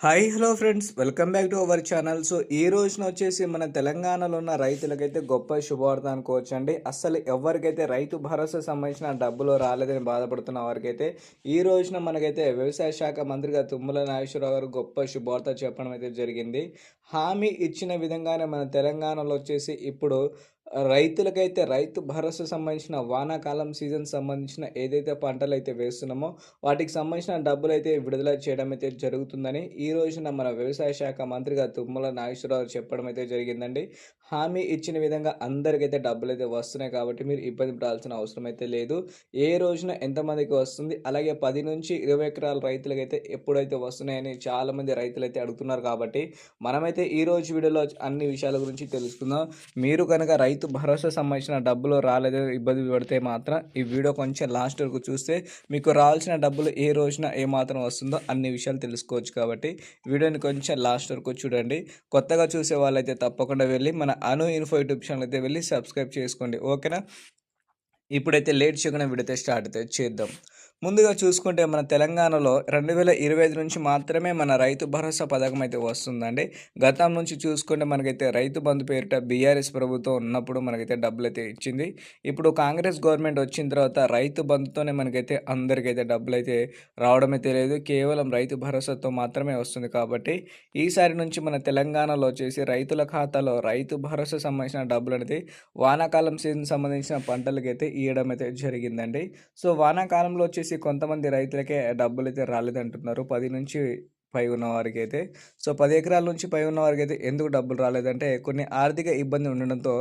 Hi hello friends welcome back to our channel so ఈ రోజున వచ్చేసి మన తెలంగాణలో ఉన్న రైతులకైతే గొప్ప శుభవార్త అనుకోవచ్చండి అసలు ఎవరికైతే రైతు భరోసా సంబంధించిన డబ్బులు రాలేదని బాధపడుతున్న వారికైతే ఈ రోజున మనకైతే వ్యవసాయ శాఖ మంత్రిగా తుమ్మల నాగేశ్వరరావు గారు గొప్ప శుభవార్త చెప్పడం అయితే జరిగింది. హామీ ఇచ్చిన విధంగానే మన తెలంగాణలో వచ్చేసి ఇప్పుడు రైతులకైతే రైతు భరోసా సంబంధించిన వానాకాలం సీజన్ సంబంధించిన ఏదైతే పంటలు అయితే వేస్తున్నామో వాటికి సంబంధించిన డబ్బులు అయితే విడుదల చేయడం అయితే జరుగుతుందని ఈ రోజున మన వ్యవసాయ శాఖ మంత్రిగా తుమ్మల నాగేశ్వరరావు చెప్పడం అయితే జరిగిందండి. హామీ ఇచ్చిన విధంగా అందరికైతే డబ్బులు అయితే వస్తున్నాయి కాబట్టి మీరు ఇబ్బంది పడాల్సిన అవసరం అయితే లేదు. ఏ రోజున ఎంతమందికి వస్తుంది? అలాగే పది నుంచి ఇరవై ఎకరాల రైతులకైతే ఎప్పుడైతే వస్తున్నాయని చాలామంది రైతులు అయితే అడుగుతున్నారు కాబట్టి మనమైతే ఈ రోజు వీడియోలో అన్ని విషయాల గురించి తెలుసుకుందాం. మీరు కనుక రైతు భరోసా సంబంధించిన డబ్బులు రాలేదు ఇబ్బంది పడితే మాత్రం ఈ వీడియో కొంచెం లాస్ట్ వరకు చూస్తే మీకు రావాల్సిన డబ్బులు ఏ రోజున ఏ మాత్రం వస్తుందో అన్ని విషయాలు తెలుసుకోవచ్చు కాబట్టి వీడియోని కొంచెం లాస్ట్ వరకు చూడండి. కొత్తగా చూసే వాళ్ళైతే తప్పకుండా వెళ్ళి మన అను ఇన్ఫో యూట్యూబ్ ఛానల్ అయితే వెళ్ళి సబ్స్క్రైబ్ చేసుకోండి. ఓకేనా? ఇప్పుడైతే లేట్ చేయకుండా వీడితే స్టార్ట్ అయితే చేద్దాం. ముందుగా చూసుకుంటే మన తెలంగాణలో రెండు వేల ఇరవై ఐదు నుంచి మాత్రమే మన రైతు భరోసా పథకం అయితే వస్తుందండి. గతం నుంచి చూసుకుంటే మనకైతే రైతు బంధు పేరిట బీఆర్ఎస్ ప్రభుత్వం ఉన్నప్పుడు మనకైతే డబ్బులు అయితే ఇచ్చింది. ఇప్పుడు కాంగ్రెస్ గవర్నమెంట్ వచ్చిన తర్వాత రైతు బంధుతోనే మనకైతే అందరికైతే డబ్బులు అయితే రావడం అయితే లేదు. కేవలం రైతు భరోసాతో మాత్రమే వస్తుంది కాబట్టి ఈసారి నుంచి మన తెలంగాణలో వచ్చేసి రైతుల ఖాతాలో రైతు భరోసా సంబంధించిన డబ్బులు అనేది వానాకాలం సీజన్ సంబంధించిన పంటలకైతే ఇవ్వడం అయితే జరిగిందండి. సో వానాకాలంలో వచ్చేసి కొంతమంది రైతులకే డబ్బులు అయితే రాలేదంటున్నారు. పది నుంచి పై ఉన్న వారికి అయితే సో పది ఎకరాల నుంచి పై ఉన్న వారికి అయితే ఎందుకు డబ్బులు రాలేదంటే కొన్ని ఆర్థిక ఇబ్బంది ఉండడంతో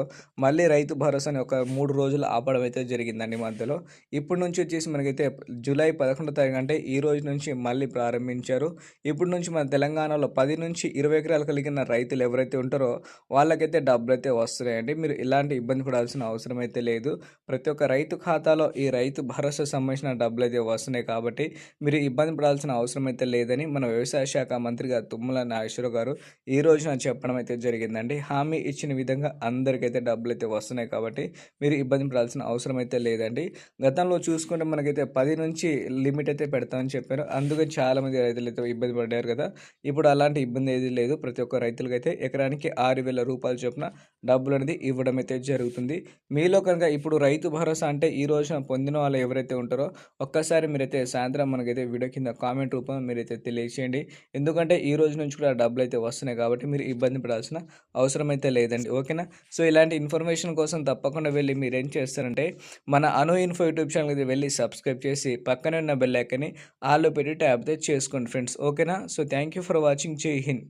మళ్ళీ రైతు భరోసాని ఒక మూడు రోజులు ఆపడం అయితే జరిగిందండి మధ్యలో. ఇప్పటి నుంచి వచ్చేసి మనకైతే జూలై పదకొండో తారీఖు అంటే ఈ రోజు నుంచి మళ్ళీ ప్రారంభించారు. ఇప్పటి నుంచి మన తెలంగాణలో పది నుంచి ఇరవై ఎకరాలు కలిగిన రైతులు ఎవరైతే ఉంటారో వాళ్ళకైతే డబ్బులు అయితే వస్తున్నాయండి. మీరు ఇలాంటి ఇబ్బంది పడాల్సిన అవసరం అయితే లేదు. ప్రతి ఒక్క రైతు ఖాతాలో ఈ రైతు భరోసా సంబంధించిన డబ్బులు అయితే వస్తున్నాయి కాబట్టి మీరు ఇబ్బంది పడాల్సిన అవసరం అయితే లేదని మన వ్యవసాయ శాఖ మంత్రిగా తుమ్మల నాగేశ్వరరావు గారు ఈ రోజున చెప్పడం అయితే జరిగిందండి. హామీ ఇచ్చిన విధంగా అందరికైతే డబ్బులు అయితే వస్తున్నాయి కాబట్టి మీరు ఇబ్బంది పడాల్సిన అవసరం అయితే లేదండి. గతంలో చూసుకుంటే మనకైతే పది నుంచి లిమిట్ అయితే పెడతామని చెప్పారు. అందుకే చాలామంది రైతులు అయితే ఇబ్బంది పడ్డారు కదా. ఇప్పుడు అలాంటి ఇబ్బంది ఏది లేదు. ప్రతి ఒక్క రైతులకైతే ఎకరానికి ఆరు వేల రూపాయల చొప్పున డబ్బులు అనేది ఇవ్వడం అయితే జరుగుతుంది. మీలో కనుక ఇప్పుడు రైతు భరోసా అంటే ఈ రోజున పొందిన వాళ్ళు ఎవరైతే ఉంటారో ఒక్కసారి మీరైతే సాయంత్రం మనకైతే వీడియో కింద కామెంట్ రూపంలో మీరైతే తెలియచేయండి. ఎందుకంటే ఈ రోజు నుంచి కూడా డబ్బులు అయితే వస్తున్నాయి కాబట్టి మీరు ఇబ్బంది పడాల్సిన అవసరం అయితే లేదండి. ఓకేనా? సో ఇలాంటి ఇన్ఫర్మేషన్ కోసం తప్పకుండా వెళ్ళి మీరు ఏం చేస్తారంటే మన అను ఇన్ఫో యూట్యూబ్ ఛానల్కి వెళ్ళి సబ్స్క్రైబ్ చేసి పక్కనే ఉన్న బెల్ ఐకన్ని ఆల్లో పెట్టి ట్యాబ్ అయితే చేసుకోండి ఫ్రెండ్స్. ఓకేనా? So thank you for watching. Jai Hind.